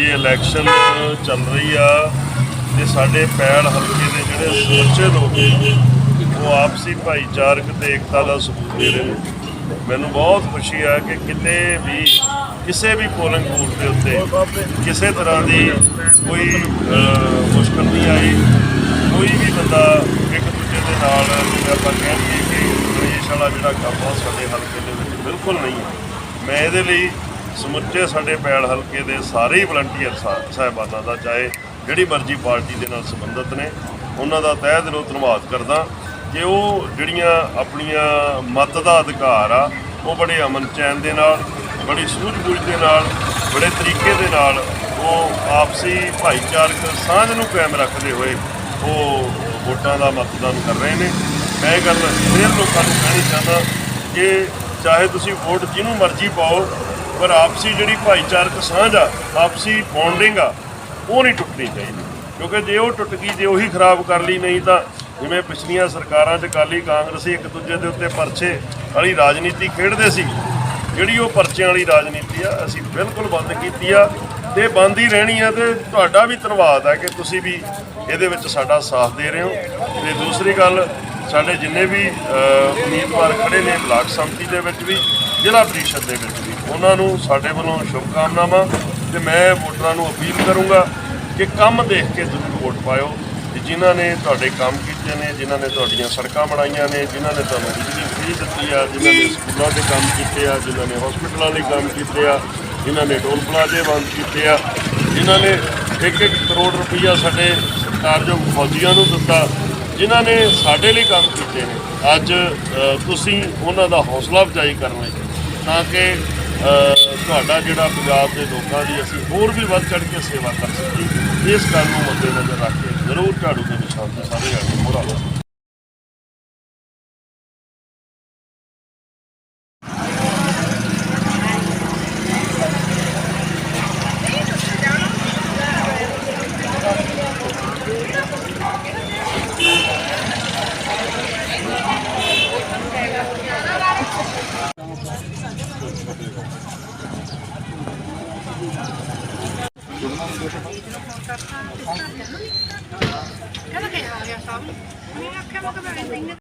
ਇਹ ਇਲੈਕਸ਼ਨ ਚੱਲ ਰਹੀ ਆ ਤੇ ਸਾਡੇ ਪੈਣ ਹਲਕੇ ਦੇ ਜਿਹੜੇ ਸਮੁੱਚੇ ਲੋਕ ਉਹ ਆਪਸੀ ਭਾਈਚਾਰਕ ਤੇ ਏਕਤਾ ਦਾ ਸਬੂਤ ਦੇ ਰਹੇ ਨੇ। ਮੈਨੂੰ ਬਹੁਤ ਖੁਸ਼ੀ ਆ ਕਿ ਕਿਤੇ ਵੀ ਕਿਸੇ ਵੀ ਪੋਲਿੰਗ ਬੂਥ ਦੇ ਉੱਤੇ ਕਿਸੇ ਤਰ੍ਹਾਂ ਦੀ ਕੋਈ ਅਹ, ਮੁਸ਼ਕਲ ਨਹੀਂ ਆਈ। ਕੋਈ ਵੀ ਬੰਦਾ ਇੱਕ ਦੂਜੇ ਦੇ ਨਾਲ ਜਿਵੇਂ ਆਪਾਂ ਕਹਿੰਦੇ ਕਿ ਗਣੇਸ਼ ਵਾਲਾ ਜਿਹੜਾ ਕੰਮ ਆ ਸਾਡੇ ਹਲਕੇ ਦੇ ਵਿੱਚ ਬਿਲਕੁਲ ਨਹੀਂ ਹੈ। ਮੈਂ ਇਹਦੇ ਲਈ ਸਮੁੱਚੇ ਸਾਡੇ ਪੈੜ ਹਲਕੇ ਦੇ ਸਾਰੇ ਹੀ ਵਲੰਟੀਅਰ ਸਾਹਿਬਾਨਾਂ ਦਾ ਚਾਹੇ ਜਿਹੜੀ ਮਰਜ਼ੀ ਪਾਰਟੀ ਦੇ ਨਾਲ ਸੰਬੰਧਿਤ ਨੇ, ਉਹਨਾਂ ਦਾ ਤਹਿ ਦਿਲੋਂ ਧੰਨਵਾਦ ਕਰਦਾ। ਕਿ ਉਹ ਜਿਹੜੀਆਂ ਆਪਣੀਆਂ ਮਤ ਦਾ ਅਧਿਕਾਰ ਆ, ਉਹ ਬੜੇ ਅਮਨ ਚੈਨ ਦੇ ਨਾਲ, ਬੜੀ ਸੂਝ-ਬੂਝ ਦੇ ਨਾਲ, ਬੜੇ ਤਰੀਕੇ ਦੇ ਨਾਲ ਉਹ ਆਪਸੀ ਭਾਈਚਾਰਕ ਸਾਂਝ ਨੂੰ ਕਾਇਮ ਰੱਖਦੇ ਹੋਏ ਉਹ ਵੋਟਾਂ ਦਾ ਮਤਦਾਨ ਕਰ ਰਹੇ ਨੇ। ਮੈਂ ਇਹ ਗੱਲ ਫਿਰ ਲੋਕਾਂ ਨੂੰ ਕਹਿਣੀ ਚਾਹੁੰਦਾ ਕਿ ਚਾਹੇ ਤੁਸੀਂ ਵੋਟ ਜਿਹਨੂੰ ਮਰਜ਼ੀ ਪਾਓ ਪਰ ਆਪਸੀ ਜਿਹੜੀ ਭਾਈਚਾਰਕ ਸਾਂਝ ਆ, ਆਪਸੀ ਬੌਂਡਿੰਗ ਆ, ਉਹ ਨਹੀਂ ਟੁੱਟਣੀ ਚਾਹੀਦੀ। ਕਿਉਂਕਿ ਜੇ ਉਹ ਟੁੱਟ ਗਈ, ਜੇ ਉਹੀ ਖਰਾਬ ਕਰ ਲਈ ਨਹੀਂ ਤਾਂ ਜਿਵੇਂ ਪਿਛਲੀਆਂ ਸਰਕਾਰਾਂ 'ਚ ਅਕਾਲੀ ਕਾਂਗਰਸੀ ਇੱਕ ਦੂਜੇ ਦੇ ਉੱਤੇ ਪਰਚੇ ਵਾਲੀ ਰਾਜਨੀਤੀ ਖੇਡਦੇ ਸੀ, ਜਿਹੜੀ ਉਹ ਪਰਚਿਆਂ ਵਾਲੀ ਰਾਜਨੀਤੀ ਆ, ਅਸੀਂ ਬਿਲਕੁਲ ਬੰਦ ਕੀਤੀ ਆ ਤੇ ਬੰਦ ਹੀ ਰਹਿਣੀ ਆ ਤੇ ਤੁਹਾਡਾ ਵੀ ਧੰਨਵਾਦ ਹੈ ਕਿ ਤੁਸੀਂ ਵੀ ਇਹਦੇ ਵਿੱਚ ਸਾਡਾ ਸਾਥ ਦੇ ਰਹੇ ਹੋ। ਤੇ ਦੂਸਰੀ ਗੱਲ, ਸਾਡੇ ਜਿੰਨੇ ਵੀ ਉਮੀਦਵਾਰ ਖੜੇ ਨੇ ਬਲਾਕ ਸੰਮਤੀ ਦੇ ਵਿੱਚ ਵੀ ਜ਼ਿਲ੍ਹਾ ਪ੍ਰੀਸ਼ਦ ਦੇ ਵਿੱਚ ਵੀ ਉਹਨਾਂ ਨੂੰ ਸਾਡੇ ਵੱਲੋਂ ਸ਼ੁਭਕਾਮਨਾਵਾਂ ਤੇ ਮੈਂ ਵੋਟਰਾਂ ਨੂੰ ਅਪੀਲ ਕਰੂੰਗਾ ਕਿ ਕੰਮ ਦੇਖ ਕੇ ਜ਼ਰੂਰ ਵੋਟ ਪਾਇਓ। ਤੇ ਜਿਨ੍ਹਾਂ ਨੇ ਤੁਹਾਡੇ ਕੰਮ ਕੀਤੇ ਨੇ, ਜਿਨ੍ਹਾਂ ਨੇ ਤੁਹਾਡੀਆਂ ਸੜਕਾਂ ਬਣਾਈਆਂ ਨੇ, ਜਿਨ੍ਹਾਂ ਨੇ ਤੁਹਾਨੂੰ ਬਿਜਲੀ ਫ੍ਰੀ ਦਿੱਤੀ ਆ, ਜਿਨ੍ਹਾਂ ਨੇ ਸਕੂਲਾਂ ਦੇ ਕੰਮ ਕੀਤੇ ਆ, ਜਿਨ੍ਹਾਂ ਨੇ ਹਸਪੀਟਲਾਂ ਲਈ ਕੰਮ ਕੀਤੇ ਆ, ਜਿਨ੍ਹਾਂ ਨੇ ਟੋਲ ਪਲਾਜ਼ੇ ਬੰਦ ਕੀਤੇ ਆ, ਜਿਨ੍ਹਾਂ ਨੇ 1-1 ਕਰੋੜ ਰੁਪਈਆ ਸਾਡੇ ਸਰਕਾਰਯੋਗ ਫੌਜੀਆਂ ਨੂੰ ਦਿੱਤਾ, ਜਿਨ੍ਹਾਂ ਨੇ ਸਾਡੇ ਲਈ ਕੰਮ ਕੀਤੇ ਨੇ। ਅੱਜ ਤੁਸੀਂ ਉਹਨਾਂ ਦਾ ਹੌਸਲਾ ਅਫਜ਼ਾਈ ਕਰਨ ਲਈ ਤਾਂ ਕਿ ਤੁਹਾਡਾ ਜਿਹੜਾ ਪੰਜਾਬ ਦੇ ਲੋਕਾਂ ਦੀ ਅਸੀਂ ਹੋਰ ਵੀ ਵੱਧ ਚੜ੍ਹ ਕੇ ਸੇਵਾ ਕਰ ਸਕੀਏ। ਇਸ ਗੱਲ ਨੂੰ ਮੱਦੇ ਨਜ਼ਰ ਰੱਖ ਕੇ ਜ਼ਰੂਰ ਝਾੜੂ ਦੇ ਨਿਸ਼ਾਨ ਤੇ ਸਾਰੇ ਜਾਣੇ ਮੋਹਰਾ ਲਾਓ ਕਹਿੰਦਾ ਕਿ ਆ ਗਿਆ ਸਭ ਮੈਂ ਆਖਿਆ ਮੈਂ ਕਿ ਮੈਂ ਇੰਨੇ